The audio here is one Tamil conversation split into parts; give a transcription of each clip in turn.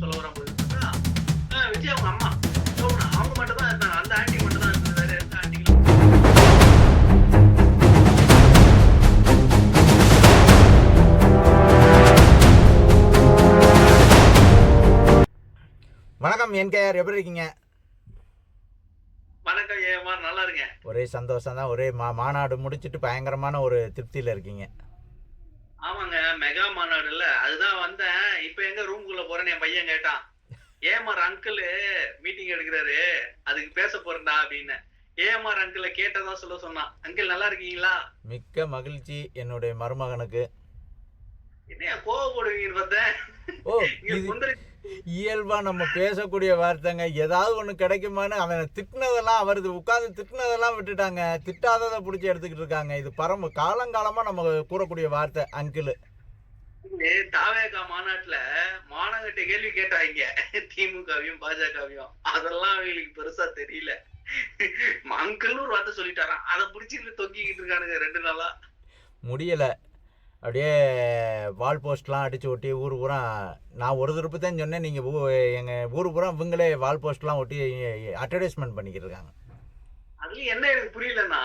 அப்படின்னு சொல்ல வரான் போது விஜய் அவங்க அம்மா. சோபனா அவங்க மட்டும் தான் இருந்தாங்க. அந்த ஆண்டி மட்டும் தான் இருந்தது வேற எந்த ஆண்டிகளும் வணக்கம் என்கேஆர். எப்படி இருக்கீங்க? வணக்கம் ஏமா நல்லா இருக்கேன். ஒரே சந்தோஷம் தான் ஒரே மா மாநாடு முடிச்சிட்டு பயங்கரமான ஒரு திருப்தியில் இருக்கீங்க. ஆமாங்க மெகா மாநாடு இல்ல அதுதான் வந்தேன். இப்ப எங்க ரூம்குள்ள போறேன்னு என் பையன் கேட்டான். ஏமார் அங்கிள் மீட்டிங் எடுக்கிறாரு. அதுக்கு பேச போறேன்டா அப்படின்னு. ஏமார் அங்கிள கேட்டதா சொல்ல சொன்னான். அங்கிள் நல்லா இருக்கீங்களா? மிக்க மகிழ்ச்சி என்னுடைய மருமகனுக்கு. என்ன கோவப்படுவீங்கன்னு பார்த்தேன். ஓ இங்க இது முந்திரி இயல்பா நம்ம பேசக்கூடிய வார்த்தைங்க. ஏதாவது ஒன்று கிடைக்குமான்னு அவன் திட்டினதெல்லாம் அவரது உட்காந்து திட்டினதெல்லாம் விட்டுட்டாங்க. திட்டாததை பிடிச்சி எடுத்துக்கிட்டு இருக்காங்க. இது பரம காலங்காலமா நம்ம கூறக்கூடிய வார்த்தை அங்கிள் தாவேகா மாநாட்டுல மானகட்ட கேள்வி கேட்டாங்க. திமுகவையும் பாஜகவையும். அதெல்லாம் அவங்களுக்கு பெருசா தெரியல. அங்கிள்னு ஒரு வார்த்தை சொல்லிட்டாராம். அதை பிடிச்சிட்டு தொங்கிக்கிட்டு இருக்கானுங்க ரெண்டு நாளா. முடியல. அப்படியே வால் போஸ்ட்லாம் அடிச்சு ஒட்டி ஊர் பூரா நான் ஒரு திருப்பு தான் சொன்னேன் நீங்கள் எங்கள் ஊர் பூரா இவங்களே வால் போஸ்ட்லாம் ஒட்டி அட்வர்டைஸ்மெண்ட் பண்ணிக்கிட்டு இருக்காங்க. அதுலயும் என்ன எனக்கு புரியலன்னா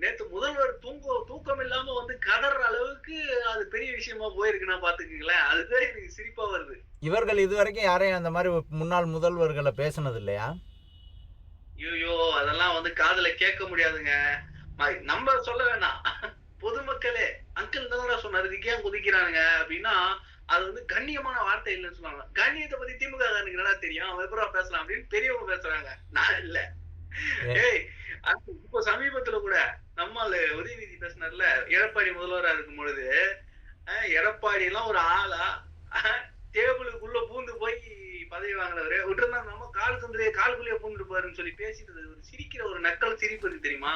நேத்து முதல்வர் தூங்க தூக்கம் இல்லாம வந்து கதற அளவுக்கு அது பெரிய விஷயமா போயிருக்குன்னா பாத்துக்கீங்களேன் அதுதான் எனக்கு சிரிப்பா வருது. இவர்கள் இதுவரைக்கும் யாரையும் அந்த மாதிரி முன்னாள் முதல்வர்களை பேசுனது இல்லையா ஐயோ அதெல்லாம் வந்து காதுல கேட்க முடியாதுங்க. நம்ம சொல்ல வேணாம். பொதுமக்களே அங்கிள் தான் சொன்னாரு இதுக்கு குதிக்கிறானுங்க? அப்படின்னா அது வந்து கண்ணியமான வார்த்தை இல்லைன்னு சொன்னாங்க. கண்ணியத்தை பத்தி திமுக என்னடா தெரியும்? அவன் எப்படா பேசலாம் அப்படின்னு பெரியவங்க பேசுறாங்க. நான் இல்ல. ஏய் இப்போ சமீபத்துல கூட நம்மால் உதயநிதி பேசினார்ல எடப்பாடி முதல்வரா இருக்கும் பொழுது எடப்பாடி எல்லாம் ஒரு ஆளா டேபிளுக்குள்ள பூந்து போய் பதவி வாங்கினவரு. விட்டுருந்தா நம்ம கால் சந்திரியை காலுக்குள்ளேயே பூந்துட்டு பாருன்னு சொல்லி பேசிட்டு ஒரு சிரிக்கிற ஒரு நக்கல் சிரிப்பு தெரியுமா?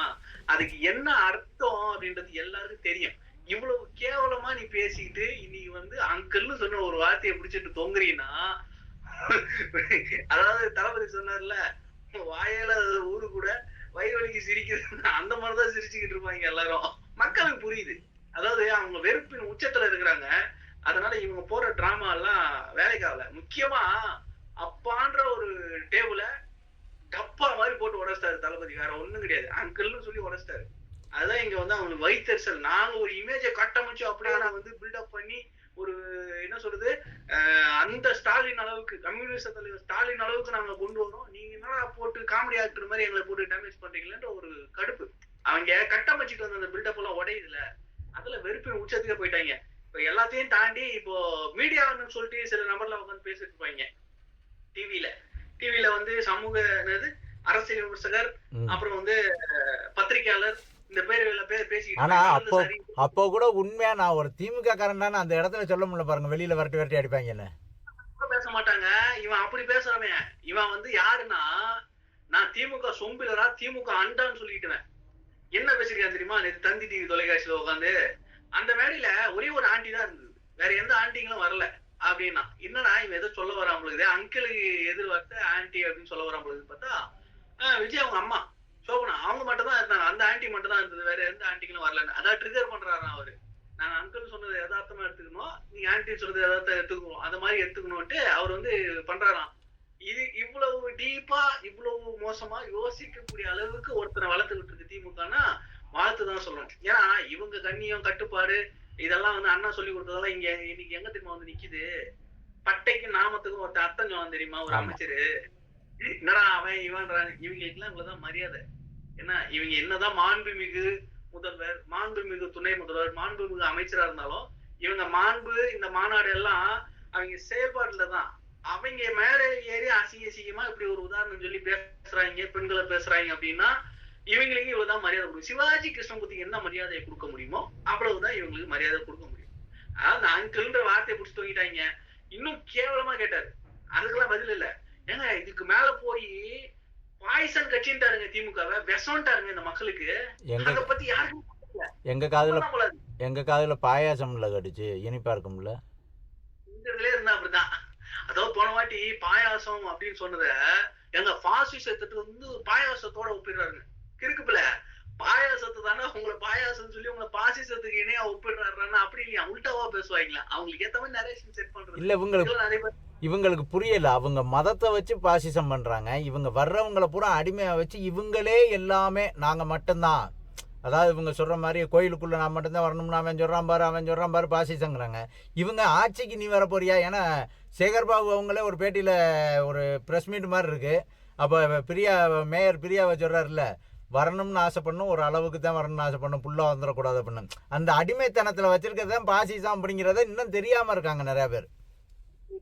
அதுக்கு என்ன அர்த்தம் அப்படின்றது எல்லாருக்கும் தெரியும். இவ்வளவு கேவலமா நீ பேசிக்கிட்டு இன்னைக்கு வந்து அங்கிள்னு சொன்ன ஒரு வார்த்தையை பிடிச்சிட்டு தொங்குறீன்னா அதாவது தளபதி சொன்னார்ல வாயால ஊரு கூட வயிறு வலிக்கு சிரிக்கிறது அந்த மாதிரிதான் சிரிச்சுக்கிட்டு இருப்பாங்க எல்லாரும். மக்களுக்கு புரியுது. அதாவது அவங்க வெறுப்பின் உச்சத்துல இருக்கிறாங்க. அதனால இவங்க போற டிராமா எல்லாம் வேலைக்கு ஆகல முக்கியமா அப்பான்ற ஒரு டேபிள டப்பா மாதிரி போட்டு உடைச்சிட்டாரு தளபதி. வேற ஒண்ணும் கிடையாது. அங்கிள்னு சொல்லி உடைச்சிட்டாரு. அதுதான் இங்க வந்து அவங்களுக்கு வைத்தறிச்சல். நாங்க ஒரு இமேஜை கட்டமைச்சு அப்படியே நான் வந்து பில்டப் பண்ணி ஒரு என்ன சொல்றது அந்த ஸ்டாலின் அளவுக்கு கம்யூனிஸ்ட் தலைவர் ஸ்டாலின் அளவுக்கு நாங்க கொண்டு வரோம். நீங்க என்னடா போட்டு காமெடி ஆக்டர் மாதிரி எங்களை போட்டு டேமேஜ் பண்றீங்களேன்ற ஒரு கடுப்பு. அவங்க கட்டமைச்சிட்டு வந்த அந்த பில்டப் எல்லாம் உடையுதுல அதுல வெறுப்பின் உச்சத்துக்கு போயிட்டாங்க. இப்ப எல்லாத்தையும் தாண்டி இப்போ மீடியான்னு சொல்லிட்டு சில நபர்ல உட்காந்து பேசிட்டு இருப்பாங்க. டிவில டிவில வந்து சமூக என்னது அரசியல் விமர்சகர். அப்புறம் வந்து அஹ், ஆனா. அப்போ. அப்போ கூட உண்மையா நான் ஒரு திமுக காரன் அந்த இடத்துல சொல்ல முடியல பாருங்க வெளியில விரட்டி விரட்டி அடிப்பாங்கன்னு பேச மாட்டாங்க. இவன் அப்படி பேசுறவன். இவன் வந்து யாருன்னா நான் திமுக சொம்பிலரா திமுக அண்டான்னு சொல்லிட்டுவேன் என்ன பேசிருக்கான் தெரியுமா? நேத்து தந்தி டிவி தொலைக்காட்சியில உட்காந்து அந்த மேடையில ஒரே ஒரு ஆண்டி தான் இருந்தது. வேற எந்த ஆண்டிங்களும் வரல அப்படின்னா. என்னடா இவன் ஏதோ சொல்ல வரான் பொழுது அங்கிளுக்கு எதிர்பார்த்த ஆன்டி அப்படின்னு சொல்ல வரான் பொழுது பார்த்தா விஜய் அவங்க அம்மா. சோபனா அவங்க மட்டும் தான் இருந்தாங்க. அந்த ஆண்டி மட்டும் தான் இருந்தது. வேற எந்த ஆண்டிங்களும் வரலன்னு அதான் ட்ரிகர் பண்றாராம் அவரு. நாங்க அங்கிள் சொன்னதை யதார்த்தமா எடுத்துக்கணும். நீங்க ஆன்டி சொல்றது யதார்த்தம் எடுத்துக்கணும். அந்த மாதிரி எடுத்துக்கணும்ட்டு அவர் வந்து பண்றாராம். இது இவ்வளவு டீப்பா இவ்வளவு மோசமா யோசிக்கக்கூடிய அளவுக்கு ஒருத்தரை வளர்த்துக்கிட்டு இருக்கு திமுகனா வாழ்த்து தான் சொல்லணும். ஏன்னா இவங்க கண்ணியம் கட்டுப்பாடு இதெல்லாம் வந்து அண்ணா சொல்லி கொடுத்ததெல்லாம் இங்க இன்னைக்கு எங்க தெரியுமா வந்து நிக்குது? பட்டைக்கும் நாமத்துக்கும் ஒருத்தன் அர்த்தம் தெரியுமா? ஒரு. அமைச்சரு. என்னடா அவன் இவன்றான் இவங்களுக்குலாம் இவ்வளவுதான் மரியாதை. என்ன இவங்க என்னதான் மாண்புமிகு முதல்வர் மாண்புமிகு துணை முதல்வர் மாண்புமிகு அமைச்சரா இருந்தாலும் இவங்க மாண்பு இந்த மாநாடு எல்லாம் அவங்க செயல்பாட்டுல தான். அவங்க மேலே ஏறி அசிங்க அசிங்கமா இப்படி ஒரு உதாரணம் சொல்லி பேசுறாங்க பெண்களை பேசுறாங்க அப்படின்னா இவங்களுக்கு இவ்வளவுதான் மரியாதை கொடுக்கும். சிவாஜி கிருஷ்ணமூர்த்திக்கு என்ன மரியாதையை கொடுக்க முடியுமோ அவ்வளவுதான் இவங்களுக்கு மரியாதை கொடுக்க முடியும். அதாவது அங்கிள்ன்ற வார்த்தையை பிடிச்சி தூங்கிட்டாங்க இன்னும் கேவலமா கேட்டாரு. அதுக்கெல்லாம் பதில் இல்லை. ஏங்க இதுக்கு மேல போய் பாய்சன் கட்சின்ட்டாருங்க திமுகவை விஷம்ட்டாருங்க இந்த மக்களுக்கு. எங்க பத்தி யாருக்கும். எங்க காதுல. எங்க காதுல பாயாசம்ல கடிச்சு இனிப்பா இருக்கும்ல? இந்த இதுல இருந்தா அப்படிதான். அதாவது போன வாட்டி பாயாசம் அப்படின்னு சொன்னத எங்க பாசிசத்துக்கு வந்து பாயாசத்தோட ஒப்பிடுறாருங்க. கிறுக்குப்புல பாயாசத்தை தானே உங்களை பாயாசம் சொல்லி உங்களை பாசிசத்துக்கு இணையா ஒப்பிடுறாருன்னா அப்படி இல்லையா? உல்டாவா பேசுவாங்களா? அவங்களுக்கு ஏத்த மாதிரி நரேஷன் செட் பண்றது. இல்ல இதெல்லாம் நிறைய பேர் இவங்களுக்கு புரியல. அவங்க மதத்தை வச்சு பாசிசம் பண்றாங்க. இவங்க வர்றவங்களை பூரா அடிமையாக வச்சு இவங்களே எல்லாமே நாங்க மட்டும்தான். அதாவது இவங்க சொல்கிற மாதிரி கோயிலுக்குள்ளே நான் மட்டும்தான் வரணும்னு அவன் சொல்கிறான் பாரு அவன் சொல்கிறான் பாரு பாசிசங்கிறாங்க இவங்க ஆட்சிக்கு நீ வர போறியா? ஏன்னா சேகர்பாபு அவங்களே ஒரு பேட்டியில் ஒரு ப்ரெஸ் மீட் மாதிரி இருக்குது அப்போ பிரியா மேயர் பிரியாவை சொல்கிறாருல்ல வரணும்னு ஆசைப்படணும் ஒரு அளவுக்கு தான் வரணும்னு ஆசைப்படணும் புல்லா வந்துடக்கூடாது அப்படின்னு. அந்த அடிமைத்தனத்தில் வச்சுருக்கிறது தான் பாசிசம் அப்படிங்கிறத இன்னும் தெரியாமல் இருக்காங்க நிறையா பேர்.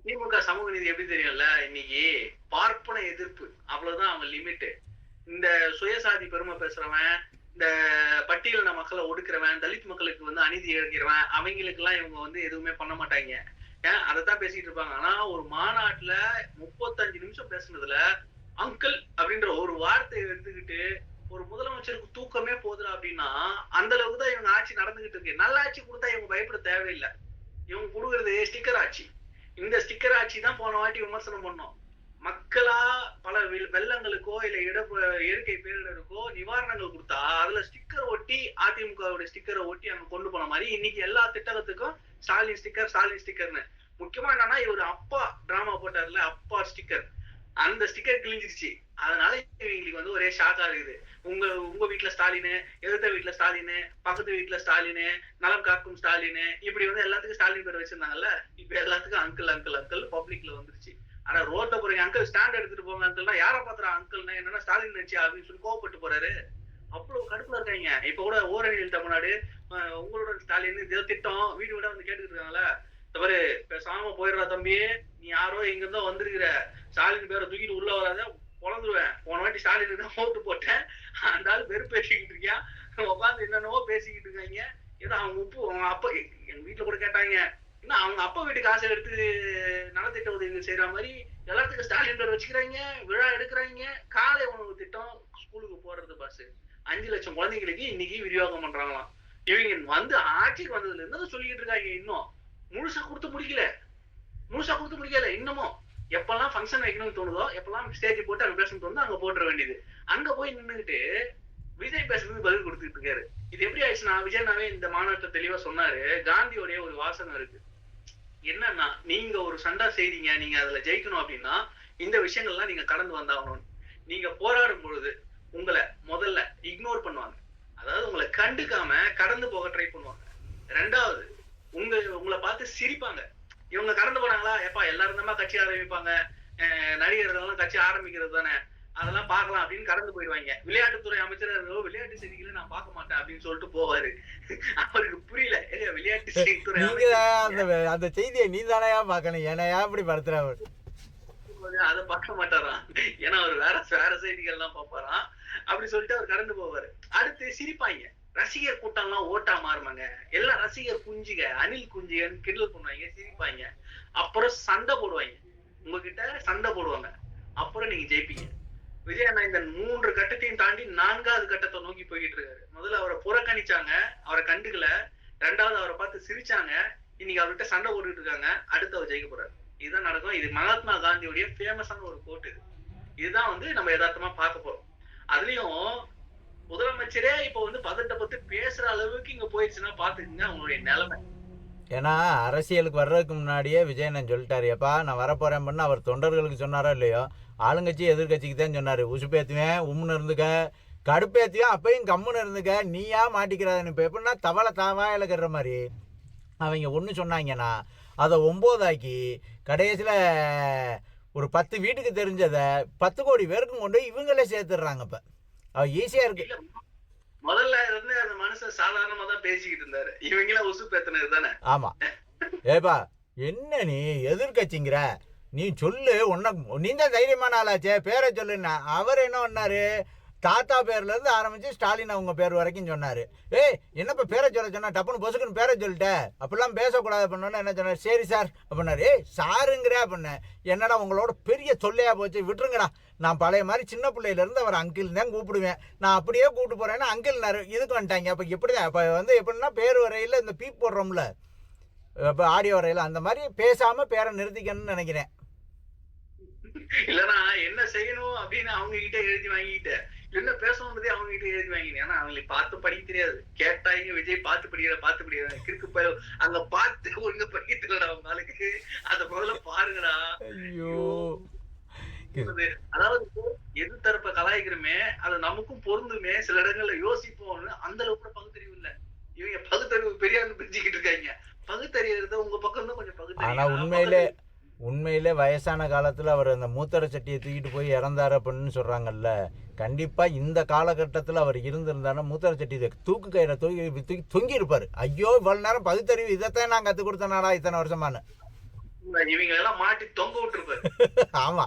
திமுக சமூக நீதி எப்படி தெரியும்ல? இன்னைக்கு பார்ப்பன எதிர்ப்பு. அவ்வளவுதான் அவங்க லிமிட் இந்த சுயசாதி பெருமை பேசுறவன் இந்த பட்டியலின மக்களை ஒடுக்குறவன் தலித் மக்களுக்கு வந்து அநீதி இழக்கிறவன் அவங்களுக்கு எல்லாம் இவங்க வந்து எதுவுமே பண்ண மாட்டாங்க. ஏன்? அதைத்தான் பேசிட்டு இருப்பாங்க. ஆனா ஒரு மாநாட்டுல முப்பத்தஞ்சு நிமிஷம் பேசுனதுல அங்கிள் அப்படின்ற ஒரு வார்த்தையை எடுத்துக்கிட்டு ஒரு முதலமைச்சருக்கு தூக்கமே போதுல அப்படின்னா அந்த அளவுக்கு தான் இவங்க ஆட்சி நடந்துகிட்டு இருக்கு. நல்ல ஆட்சி கொடுத்தா இவங்க பயப்பட தேவையில்லை. இவங்க கொடுக்கறது ஸ்டிக்கர் ஆட்சி. இந்த ஸ்டிக்கர் ஆட்சி தான் போன வாட்டி விமர்சனம் பண்ணோம். மக்களா பல வெ- வெள்ளங்களுக்கோ இல்ல இட இயற்கை பேரிடருக்கோ நிவாரணங்கள் கொடுத்தா அதுல ஸ்டிக்கர் ஒட்டி அதிமுகவுடைய ஸ்டிக்கரை ஒட்டி அங்க கொண்டு போன மாதிரி இன்னைக்கு எல்லா திட்டத்துக்கும் ஸ்டாலின் ஸ்டிக்கர் ஸ்டாலின் ஸ்டிக்கர்னு முக்கியமா என்னன்னா இவர் அப்பா டிராமா போட்டார்ல அப்பா ஸ்டிக்கர் அந்த ஸ்டிக்கர் கிழிஞ்சிருச்சு. அதனால இவங்களுக்கு வந்து ஒரே ஷாக்கா இருக்குது. உங்க உங்க வீட்டுல ஸ்டாலினு எதிர்த்த வீட்டுல ஸ்டாலினு பக்கத்து வீட்டுல ஸ்டாலினு நலம் காக்கும் ஸ்டாலினு இப்படி வந்து எல்லாத்துக்கும் ஸ்டாலின் பேர் வச்சிருந்தாங்கல்ல? இப்ப எல்லாத்துக்கும் அங்கிள் அங்கிள் அங்கிள் பப்ளிக்ல வந்துருச்சு. ஆனா ரோட்ல போறீங்க அங்கிள் ஸ்டாண்ட் எடுத்துட்டு போங்க அங்கிள்னா யார பாத்துறா அங்கிள்னா என்னன்னா ஸ்டாலின் நினைச்சு அப்படின்னு சொல்லி கோவப்பட்டு போறாரு. அவ்வளவு கடுப்புல இருக்காங்க. இப்ப கூட ஓரணியில் தமிழ்நாடு உங்களோட ஸ்டாலின் திட்டம் வீடு விட வந்து கேட்டுக்கிட்டு இருக்காங்கல்ல? இந்த பேசாம போயிடுறா தம்பி நீ யாரோ இங்கிருந்தோ இருந்தோ வந்திருக்கிற. ஸ்டாலின் பேரை தூக்கிட்டு உள்ள வராத பொழந்துருவேன். போன வாட்டி ஸ்டாலின் தான் ஓட்டு போட்டேன். அந்த ஆள் வெறும் பேசிக்கிட்டு இருக்கியா? உட்காந்து என்னென்னவோ பேசிக்கிட்டு இருக்காங்க. ஏதோ அவங்க உப்பு அவங்க அப்பா எங்க வீட்டுல கூட கேட்டாங்க. என்ன அவங்க அப்பா வீட்டுக்கு காசை எடுத்து நலத்திட்ட உதவி செய்யற மாதிரி எல்லாத்துக்கும் ஸ்டாலின் பேர் வச்சுக்கிறாங்க விழா எடுக்கிறாங்க. காலை உணவு திட்டம் ஸ்கூலுக்கு போறது பஸ் அஞ்சு லட்சம் குழந்தைங்களுக்கு இன்னைக்கு விரிவாக்கம் பண்றாங்களாம். இவங்க வந்து ஆட்சிக்கு வந்ததுல இருந்து சொல்லிக்கிட்டு இருக்காங்க இன்னும். முழுசா முழுசா முடிக்கல இன்னமும் எப்பெல்லாம் ஃபங்க்ஷன் வைக்கணும்னு தோணுதோ எப்பெல்லாம் ஸ்டேஜ் போட்டு அங்க பேசணும் தோணுதோ அங்க போட்டுற வேண்டியது. அங்க போய் நின்னுகிட்டு விஜய் பேசுறது பதில் கொடுத்துட்டு இருக்காரு. இது எப்படி ஆயிடுச்சுன்னா விஜய்னாவே இந்த மாநாட்டை தெளிவா சொன்னாரு. காந்தியோடைய ஒரு வாசகம் இருக்கு. என்னன்னா நீங்க ஒரு சண்டா செய்றீங்க நீங்க அதுல ஜெயிக்கணும் அப்படின்னா இந்த விஷயங்கள்லாம் நீங்க கடந்து வந்தாகணும். நீங்க போராடும் பொழுது உங்களை முதல்ல இக்னோர் பண்ணுவாங்க. அதாவது உங்களை கண்டுக்காம கடந்து போக ட்ரை பண்ணுவாங்க. ரெண்டாவது உங்க உங்களை பார்த்து சிரிப்பாங்க. இவங்க கடந்து போனாங்களா? எப்பா எல்லாரும் தான் கட்சி ஆரம்பிப்பாங்க. அஹ் நடிகர்கள்லாம் கட்சி ஆரம்பிக்கிறது தானே. அதெல்லாம் பார்க்கலாம் அப்படின்னு கடந்து போயிடுவாங்க. விளையாட்டுத்துறை அமைச்சர் விளையாட்டு செய்திகளை நான் பார்க்க மாட்டேன் அப்படின்னு சொல்லிட்டு போவாரு. அவருக்கு புரியல. விளையாட்டு செய்தித்துறை அந்த அந்த செய்தியை நீ தானையா பார்க்கணும்? ஏனையா இப்படி படுத்துற அதை பார்க்க மாட்டாராம். ஏன்னா அவர் வேற வேற செய்திகள் எல்லாம் பார்ப்பாராம். அப்படி சொல்லிட்டு அவர் கடந்து போவாரு. அடுத்து சிரிப்பாங்க. ரசிகர் கூட்டம் எல்லாம் ஓட்டா மாறுமாங்க. எல்லாம் ரசிகர் குஞ்சுக அணில் குஞ்சுகன்னு கிண்டல் பண்ணுவாங்க சிரிப்பாங்க. அப்புறம் சண்டை போடுவாங்க. உங்ககிட்ட சண்டை போடுவாங்க. அப்புறம் நீங்க ஜெயிப்பீங்க. விஜய் அண்ணா இந்த மூன்று கட்டத்தையும் தாண்டி நான்காவது கட்டத்தை நோக்கி போய்கிட்டு இருக்காரு. முதல்ல அவரை புறக்கணிச்சாங்க. அவரை கண்டுக்கல. ரெண்டாவது அவரை பார்த்து சிரிச்சாங்க. இன்னைக்கு அவர்கிட்ட சண்டை போட்டுட்டு இருக்காங்க. அடுத்து அவர் ஜெயிக்க போறாரு. இதுதான் நடக்கும். இது மகாத்மா காந்தியுடைய ஃபேமஸான ஒரு கோட் இது. இதுதான் வந்து நம்ம யதார்த்தமா பார்க்க போறோம். அதுலயும் முதலமைச்சரே இப்ப வந்து பதட்டப்பட்டு பேசுற அளவுக்கு இங்க போயிடுச்சுன்னா பாத்துக்குங்க அவங்களுடைய நிலைமை. ஏன்னா அரசியலுக்கு வர்றதுக்கு முன்னாடியே விஜயனன் சொல்லிட்டாரு. எப்பா நான் வரப்போறேன் பண்ண. அவர் தொண்டர்களுக்கு சொன்னாரோ இல்லையோ? ஆளுங்கட்சி எதிர்கட்சிக்கு தான் சொன்னாரு. உசுப்பேத்துவேன் உம்முன்னு இருந்துக்க. கடுப்பேத்துவேன் அப்பயும் கம்முன்னு இருந்துக்க. நீயா மாட்டிக்கிறாதுன்னு இப்போ எப்படின்னா தவளை தாவாயில கட்டுற மாதிரி. அவங்க ஒன்று சொன்னாங்கன்னா அதை ஒம்போதாக்கி கடைசியில் ஒரு பத்து வீட்டுக்கு தெரிஞ்சதை பத்து கோடி பேருக்கும் கொண்டு போய் இவங்களே சேர்த்துடுறாங்க இப்போ. அவ ஈஸியாக இருக்கு. முதல்ல இருந்து அந்த மனுஷன் சாதாரணமா தான் பேசிக்கிட்டு இருந்தாரு. இவங்களாம் உசு பேத்தினது தானே. ஆமா. ஏப்பா என்ன நீ எதிர்கட்சிங்கிற நீ சொல்லு உன்ன நீ தான் தைரியமான ஆளாச்சே பேரை சொல்லுன்னா. அவர் என்ன பண்ணாரு? தாத்தா பேர்லேருந்து ஆரம்பித்து ஸ்டாலின் அவங்க பேர் வரைக்கும் சொன்னார். ஏய் என்னப்பா பேரை சொல்ல சொன்னா? டப்புன்னு பொசுக்குன்னு பேரை சொல்லிட்ட. அப்படிலாம் பேசக்கூடாது பண்ணோன்னு என்ன சொன்னார்? சரி சார் அப்படின்னாரு. ஏய் சாருங்கிற அப்படின்னேன் என்னடா உங்களோட பெரிய தொல்லையாக போச்சு? விட்டுருங்கடா. நான் பழைய மாதிரி சின்ன பிள்ளையிலேருந்து அவர் அங்கிள் தான் கூப்பிடுவேன். நான் அப்படியே கூப்பிட்டு போகிறேன்னா அங்கிள் இதுக்கு வந்துட்டாங்க? அப்போ எப்படிதான்? அப்போ வந்து எப்படின்னா பேர் வரையில் இந்த பீப் போடுறோம்ல. இப்போ ஆடியோ வரையில் அந்த மாதிரி பேசாமல் பேரை நிறுத்திக்கணும்னு நினைக்கிறேன். இல்லைன்னா என்ன செய்யணும் அப்படின்னு அவங்க கிட்ட எழுதி வாங்கிக்கிட்டேன். என்ன பேசணுன்றதே அவங்க கிட்ட எழுதி வாங்கினேன் ஏன்னா அவங்களுக்கு பார்த்து படிக்க தெரியாது. கேட்டாங்க விஜய் பார்த்து படிக்கிற பார்த்து படிக்கிற கிறுக்கு பய அங்க பார்த்து ஒழுங்கா படிக்க தெரியலடா அவங்க அத முதல்ல பாருங்கடா. ஐயோ. அதாவது எது தரப்ப கலாய்க்கிறோமே அது நமக்கும் பொருந்துமே. சில இடங்கள்ல யோசிப்போம்னு அந்த அளவுக்கு கூட பகுத்தறிவு இல்ல. இவங்க பகுத்தறிவு பெரியார்னு பிரிச்சுக்கிட்டு இருக்காங்க. பகுத்தறிவுறத உங்க பக்கம் தான் கொஞ்சம் பகுத்தறிவு. ஆனா உண்மையிலே உண்மையிலே வயசான காலத்துல அவர் அந்த மூத்தர சட்டியை தூக்கிட்டு போய் இறந்தாரு அப்படின்னு சொல்றாங்கல்ல. கண்டிப்பா இந்த காலகட்டத்துல அவர் இருந்திருந்தாருன்னா மூத்தர சட்டி இதை தூக்கு கயிறை தூக்கி தூக்கி தொங்கி இருப்பாரு. ஐயோ இவ்வளவு நேரம் பகுத்தறிவு இதைத்தான் நான் கத்து கொடுத்தேனாடா இத்தனை வருஷமானு இவங்க எல்லாம் மாட்டி தொங்க விட்டுருப்பாரு. ஆமா.